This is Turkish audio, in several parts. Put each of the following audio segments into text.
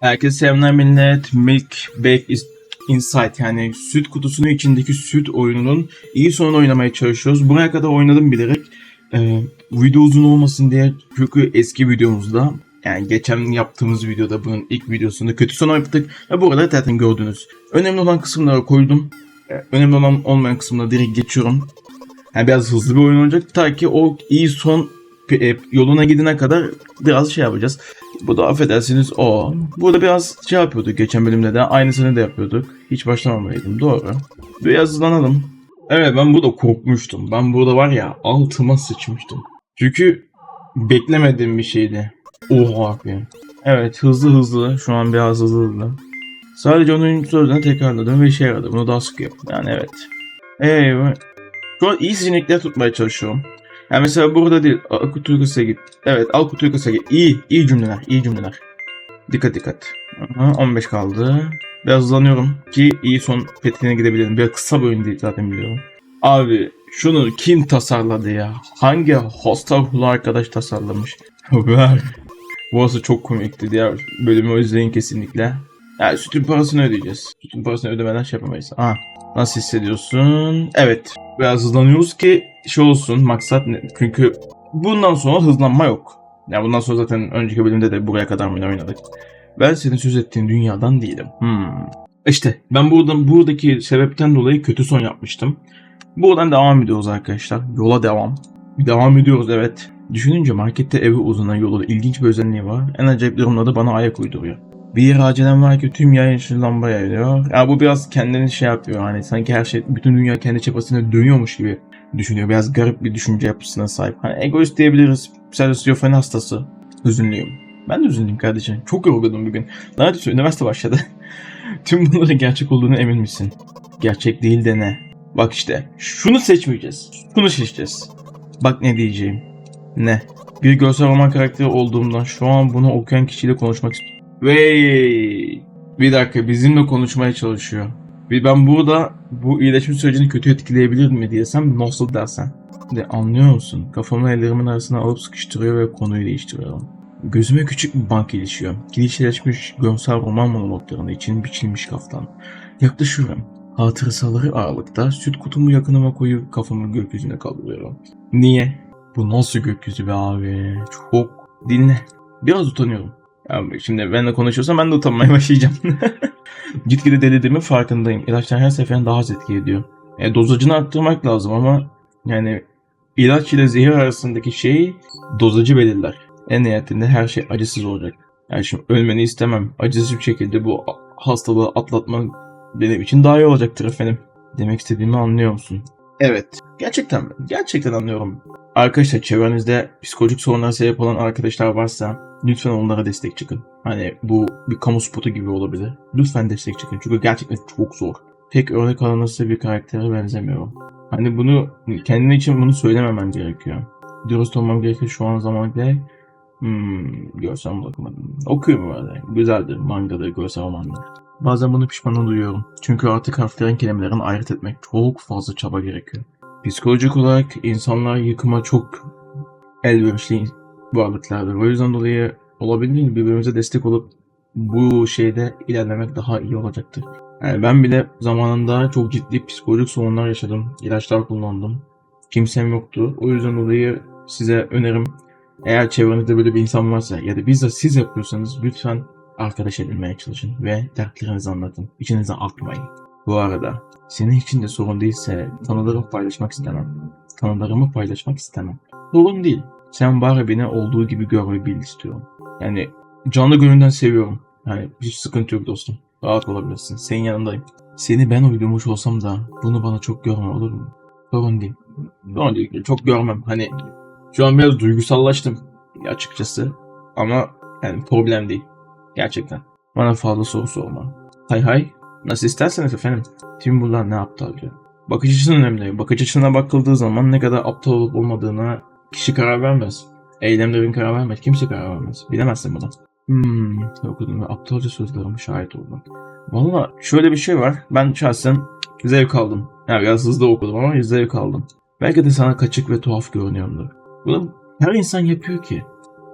Herkese selamlar millet. Milk Bake is Insight yani süt kutusunun içindeki süt oyununun iyi sonunu oynamaya çalışıyoruz. Buraya kadar oynadım bilerek. Ee, video uzun olmasın diye çünkü eski videomuzda yani geçen yaptığımız videoda bunun ilk videosunda kötü son yaptık ve burada zaten gördünüz. Önemli olan kısımlara koydum. Ee, önemli olan olmayan kısımlara direkt geçiyorum. Yani biraz hızlı bir oyun olacak ta ki o iyi son e, yoluna gidene kadar biraz şey yapacağız. Bu da affedersiniz o. Burada biraz şey yapıyorduk geçen bölümde de aynısını da yapıyorduk. Hiç başlamamalıydım doğru. Biraz hızlanalım. Evet ben burada korkmuştum. Ben burada var ya altıma sıçmıştım. Çünkü beklemediğim bir şeydi. Oha abi. Evet hızlı hızlı. Şu an biraz hızlı hızlı. Sadece onun sözlerini tekrarladım ve işe yaradı. Bunu daha sık yap. Yani evet. Evet. Şu an iyi seçenekler tutmaya çalışıyorum. Yani mesela burada değil. Alkuturkus'a git. Evet Alkuturkus'a git. İyi. iyi cümleler. iyi cümleler. Dikkat dikkat. Aha, 15 kaldı. Biraz hızlanıyorum ki iyi son petine gidebilirim. Biraz kısa bir oyun değil zaten biliyorum. Abi şunu kim tasarladı ya? Hangi hostel arkadaş tasarlamış? Ver. Burası çok komikti. Diğer bölümü izleyin kesinlikle. Yani sütün parasını ödeyeceğiz. Sütün parasını ödemeden şey yapamayız. Aha. Nasıl hissediyorsun? Evet. Biraz hızlanıyoruz ki şey olsun maksat ne? Çünkü bundan sonra hızlanma yok. Ya bundan sonra zaten önceki bölümde de buraya kadar mı oynadık? Ben senin söz ettiğin dünyadan değilim. Hmm. İşte ben buradan buradaki sebepten dolayı kötü son yapmıştım. Buradan devam ediyoruz arkadaşlar. Yola devam. Devam ediyoruz evet. Düşününce markette evi uzanan yolda ilginç bir özelliği var. En acayip durumlarda bana ayak uyduruyor. Bir acelem var ki tüm yer yeşil lamba yayıyor. Ya bu biraz kendini şey yapıyor hani sanki her şey bütün dünya kendi çapasına dönüyormuş gibi düşünüyor. Biraz garip bir düşünce yapısına sahip. Hani egoist diyebiliriz. Sadece şizofreni hastası. Üzünlüyüm. Ben de üzüldüm kardeşim. Çok yorgunum bugün. Neredeyse üniversite başladı. tüm bunların gerçek olduğunu emin misin? Gerçek değil de ne? Bak işte şunu seçmeyeceğiz. Şunu seçeceğiz. Bak ne diyeceğim. Ne? Bir görsel roman karakteri olduğumdan şu an bunu okuyan kişiyle konuşmak istiyorum. Vey! Bir dakika bizimle konuşmaya çalışıyor. Ve ben burada bu iyileşme sürecini kötü etkileyebilir mi diyesem nasıl dersen. De anlıyor musun? Kafamı ellerimin arasına alıp sıkıştırıyor ve konuyu değiştiriyorum. Gözüme küçük bir bank ilişiyor. Klişeleşmiş görsel roman monologlarında için biçilmiş kaftan. Yaklaşıyorum. Hatırasaları ağırlıkta süt kutumu yakınıma koyup kafamı gökyüzüne kaldırıyorum. Niye? Bu nasıl gökyüzü be abi? Çok. Dinle. Biraz utanıyorum. Ya şimdi benimle konuşuyorsan ben de utanmaya başlayacağım. Gitgide delirdiğimin farkındayım. İlaçlar her seferinde daha az etki ediyor. E, dozajını arttırmak lazım ama yani ilaç ile zehir arasındaki şeyi dozajı belirler. En nihayetinde her şey acısız olacak. Yani şimdi ölmeni istemem. Acısız bir şekilde bu hastalığı atlatman benim için daha iyi olacaktır efendim. Demek istediğimi anlıyor musun? Evet. Gerçekten? Gerçekten anlıyorum. Arkadaşlar çevrenizde psikolojik sorunlara sebep olan arkadaşlar varsa lütfen onlara destek çıkın. Hani bu bir kamu spotu gibi olabilir. Lütfen destek çıkın çünkü gerçekten çok zor. Tek örnek alınırsa bir karaktere benzemiyorum. Hani bunu kendine için bunu söylememem gerekiyor. Dürüst olmam gerekiyor şu an zaman değil. Hmm, görsel bakmadım. Okuyorum böyle. Güzeldir mangadır, görsel romanlar. Bazen bunu pişmanlığı duyuyorum. Çünkü artık harflerin kelimelerini ayırt etmek çok fazla çaba gerekiyor. Psikolojik olarak insanlar yıkıma çok elverişli varlıklardır. O yüzden dolayı olabildiğince birbirimize destek olup bu şeyde ilerlemek daha iyi olacaktır. Yani ben bile zamanında çok ciddi psikolojik sorunlar yaşadım. İlaçlar kullandım. Kimsem yoktu. O yüzden dolayı size önerim eğer çevrenizde böyle bir insan varsa ya da bizzat siz yapıyorsanız lütfen arkadaş edinmeye çalışın ve dertlerinizi anlatın. İçinizden atmayın. Bu arada senin için de sorun değilse tanılarımı paylaşmak istemem. Tanılarımı paylaşmak istemem. Sorun değil. Sen bari beni olduğu gibi gör ve bil istiyorum. Yani canlı gönülden seviyorum. Yani hiç sıkıntı yok dostum. Rahat olabilirsin. Senin yanındayım. Seni ben uydurmuş olsam da bunu bana çok görme olur mu? Sorun değil. Sorun değil. Çok görmem. Hani şu an biraz duygusallaştım açıkçası. Ama yani problem değil. Gerçekten. Bana fazla soru sorma. Hay hay. Nasıl isterseniz efendim. Tim bunlar ne aptal diyor. Bakış açısı önemli. Bakış açısına bakıldığı zaman ne kadar aptal olup olmadığına kişi karar vermez. Eylemlerin karar vermez. Kimse karar vermez. Bilemezsin bunu. Hmm, okudum ve aptalca sözlerime şahit oldum. Valla şöyle bir şey var. Ben şahsen zevk aldım. Yani biraz hızlı okudum ama zevk aldım. Belki de sana kaçık ve tuhaf görünüyorumdur. Bunu her insan yapıyor ki.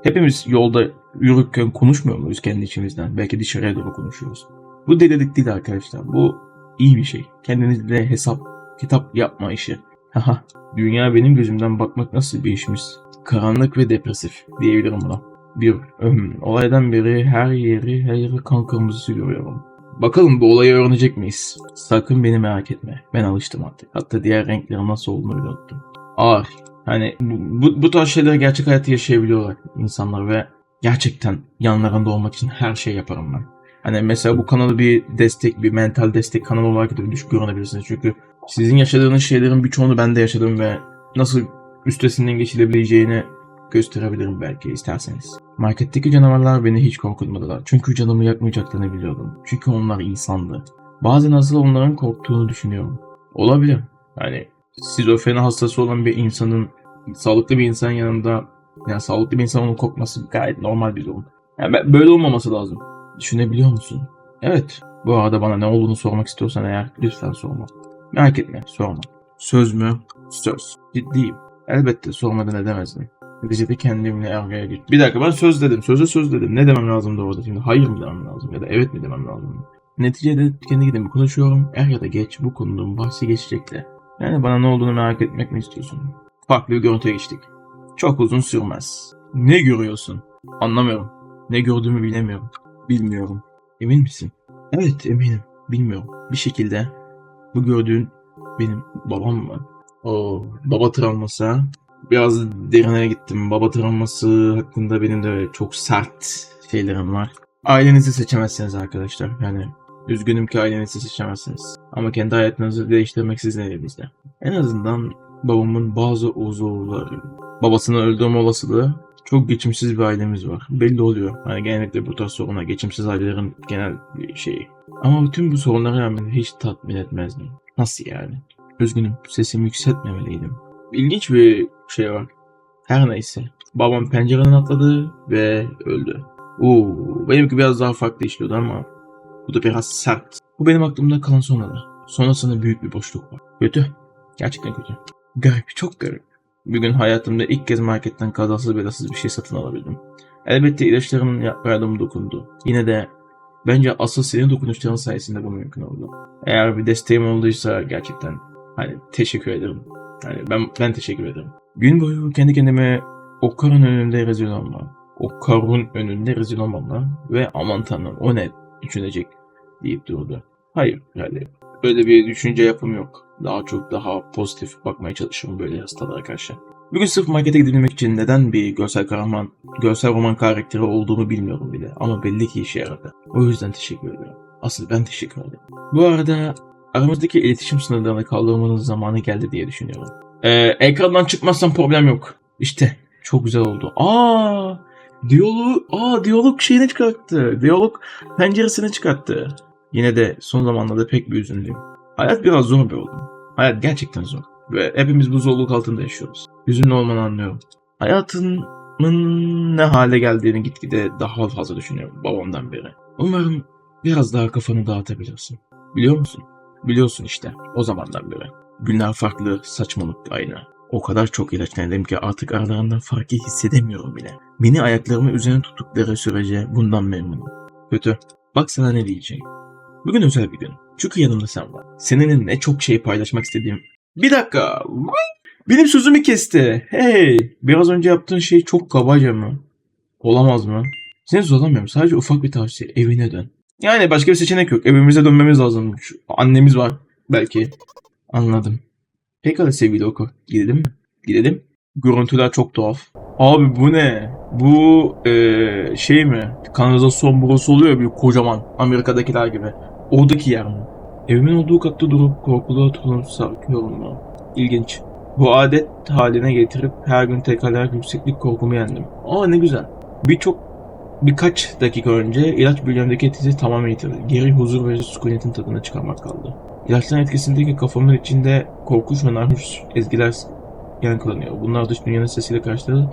Hepimiz yolda yürürken konuşmuyor muyuz kendi içimizden? Belki dışarıya doğru konuşuyoruz. Bu delilik değil arkadaşlar. Bu iyi bir şey. Kendinizle hesap, kitap yapma işi. Haha. Dünya benim gözümden bakmak nasıl bir işmiş. Karanlık ve depresif diyebilirim buna. Bir ım, olaydan beri her yeri her yeri kan kırmızısı görüyorum. Bakalım bu olayı öğrenecek miyiz? Sakın beni merak etme. Ben alıştım artık. Hatta diğer renklerin nasıl olduğunu bile unuttum. Ağır. Hani bu, bu, bu tarz şeyleri gerçek hayatta yaşayabiliyorlar insanlar ve gerçekten yanlarında olmak için her şey yaparım ben. Hani mesela bu kanalı bir destek, bir mental destek kanalı olarak da düş görebilirsiniz. Çünkü sizin yaşadığınız şeylerin birçoğunu ben de yaşadım ve nasıl üstesinden geçilebileceğini gösterebilirim belki isterseniz. Marketteki canavarlar beni hiç korkutmadılar. Çünkü canımı yakmayacaklarını biliyordum. Çünkü onlar insandı. Bazen asıl onların korktuğunu düşünüyorum. Olabilir. Yani şizofreni hastası olan bir insanın sağlıklı bir insan yanında yani sağlıklı bir insan onun korkması gayet normal bir durum. Yani böyle olmaması lazım. Düşünebiliyor musun? Evet. Bu arada bana ne olduğunu sormak istiyorsan eğer lütfen sorma. Merak etme sorma. Söz mü? Söz. Ciddiyim. Elbette sormadan edemezdim. Neticede kendimle yargıya git. Bir dakika ben söz dedim. Söze söz dedim. Ne demem lazımdı orada şimdi? Hayır mı demem lazım ya da evet mi demem lazım? Neticede kendi kendime konuşuyorum. Er ya da geç bu konunun bahsi geçecekti. Yani bana ne olduğunu merak etmek mi istiyorsun? Farklı bir görüntüye geçtik. Çok uzun sürmez. Ne görüyorsun? Anlamıyorum. Ne gördüğümü bilemiyorum. Bilmiyorum. Emin misin? Evet eminim. Bilmiyorum. Bir şekilde bu gördüğün benim babam mı? O baba travması ha? Biraz derine gittim. Baba travması hakkında benim de çok sert şeylerim var. Ailenizi seçemezsiniz arkadaşlar. Yani üzgünüm ki ailenizi seçemezsiniz. Ama kendi hayatınızı değiştirmek sizin elinizde. En azından babamın bazı uzuvları, babasının öldürme olasılığı çok geçimsiz bir ailemiz var. Belli oluyor. Hani genellikle bu tarz sorunlar geçimsiz ailelerin genel şeyi. Ama bütün bu sorunlara rağmen hiç tatmin etmezdim. Nasıl yani? Üzgünüm sesimi yükseltmemeliydim. İlginç bir şey var. Her neyse. Babam pencereden atladı ve öldü. Oo, benimki biraz daha farklı işliyordu ama bu da biraz sert. Bu benim aklımda kalan sonralar. Sonrasında büyük bir boşluk var. Kötü. Gerçekten kötü. Garip, çok garip. Bir gün hayatımda ilk kez marketten kazasız belasız bir şey satın alabildim. Elbette ilaçlarımın yardımı dokundu. Yine de bence asıl senin dokunuşların sayesinde bu mümkün oldu. Eğer bir desteğim olduysa gerçekten hani teşekkür ederim. Yani ben ben teşekkür ederim. Gün boyu kendi kendime o karın önünde rezil olmam. O karın önünde rezil olmamla ve aman tanrım o ne düşünecek deyip durdu. Hayır yani böyle bir düşünce yapım yok. Daha çok daha pozitif bakmaya çalışıyorum böyle hastalara karşı. Bugün sırf markete gidebilmek için neden bir görsel kahraman, görsel roman karakteri olduğumu bilmiyorum bile. Ama belli ki işe yaradı. O yüzden teşekkür ederim. Asıl ben teşekkür ederim. Bu arada aramızdaki iletişim sınırlarını kaldırmanın zamanı geldi diye düşünüyorum. Ee, ekrandan çıkmazsam problem yok. İşte çok güzel oldu. Aa, diyalog, aa diyalog şeyini çıkarttı. Diyalog penceresini çıkarttı. Yine de son zamanlarda pek bir üzüldüm. Hayat biraz zor bir oğlum. Hayat gerçekten zor. Ve hepimiz bu zorluk altında yaşıyoruz. Hüzünlü olmanı anlıyorum. Hayatımın ne hale geldiğini gitgide daha fazla düşünüyorum babamdan beri. Umarım biraz daha kafanı dağıtabilirsin. Biliyor musun? Biliyorsun işte o zamandan beri. Günler farklı, saçmalık aynı. O kadar çok ilaç denedim ki artık aralarından farkı hissedemiyorum bile. Beni ayaklarımı üzerine tuttukları sürece bundan memnunum. Kötü. Bak sana ne diyeceğim. Bugün özel bir gün. Çünkü yanımda sen var. Seninle ne çok şey paylaşmak istediğim... Bir dakika. Benim sözümü kesti. Hey. Biraz önce yaptığın şey çok kabaca mı? Olamaz mı? Seni zorlamıyorum. Sadece ufak bir tavsiye. Evine dön. Yani başka bir seçenek yok. Evimize dönmemiz lazım. Şu annemiz var. Belki. Anladım. Pekala sevgili okur. Gidelim mi? Gidelim. Görüntüler çok tuhaf. Abi bu ne? Bu eee, şey mi? Kanalizasyon borusu oluyor bir kocaman. Amerika'dakiler gibi. Oradaki yer mi? Evimin olduğu katta durup korkulu oturup mu? İlginç. Bu adet haline getirip her gün tekrarlayarak yükseklik korkumu yendim. Aa ne güzel. Birçok birkaç dakika önce ilaç bünyemdeki etkisi tamamen yitirdi. Geri huzur ve sükunetin tadını çıkarmak kaldı. İlaçların etkisindeki kafamın içinde korkunç ve narhoş ezgiler yankılanıyor. Bunlar dış dünyanın sesiyle karşılığı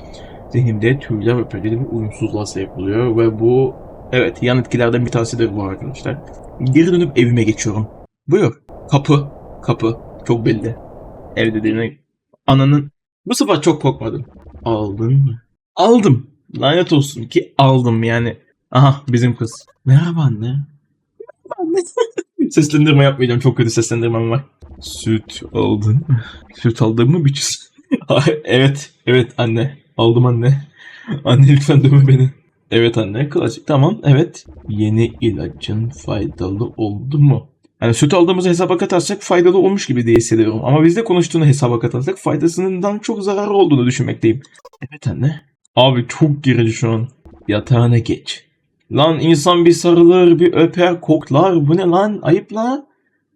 zihnimde tüyler ve perdeli bir uyumsuzluğa sebep oluyor ve bu evet yan etkilerden bir tanesi de bu arkadaşlar. Geri dönüp evime geçiyorum. Buyur. Kapı. Kapı. Çok belli. Ev dediğine ananın bu sefer çok korkmadım. Aldın mı? Aldım. Lanet olsun ki aldım yani. Aha bizim kız. Merhaba anne. Merhaba anne. Seslendirme yapmayacağım. Çok kötü seslendirmem var. Süt aldın mı? Süt aldın mı biçiz? evet. Evet anne. Aldım anne. Anne lütfen dövme beni. Evet anne. Klasik. Tamam. Evet. Yeni ilacın faydalı oldu mu? Yani süt aldığımızı hesaba katarsak faydalı olmuş gibi diye hissediyorum. Ama bizde konuştuğunu hesaba katarsak faydasından çok zararı olduğunu düşünmekteyim. Evet anne. Abi çok gerici şu an. Yatağına geç. Lan insan bir sarılır, bir öper, koklar. Bu ne lan? Ayıp la.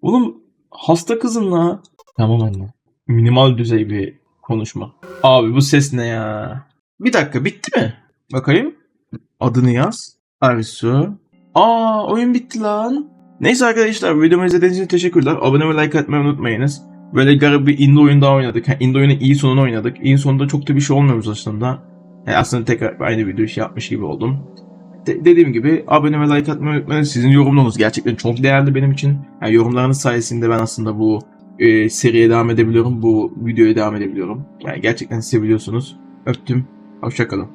Oğlum hasta kızın la. Tamam anne. Minimal düzey bir konuşma. Abi bu ses ne ya? Bir dakika bitti mi? Bakayım. Adını yaz. Arsu. Aa oyun bitti lan. Neyse arkadaşlar videomu izlediğiniz için teşekkürler. Abone ve like atmayı unutmayınız. Böyle garip bir indie oyun daha oynadık. Yani indie oyunun iyi sonunu oynadık. İyi sonunda çok da bir şey olmuyoruz aslında. Yani aslında tekrar aynı video şey yapmış gibi oldum. De- dediğim gibi abone ve like atmayı unutmayın. Sizin yorumlarınız gerçekten çok değerli benim için. Yani yorumlarınız sayesinde ben aslında bu e, seriye devam edebiliyorum. Bu videoya devam edebiliyorum. Yani gerçekten seviyorsunuz. Öptüm. Hoşçakalın.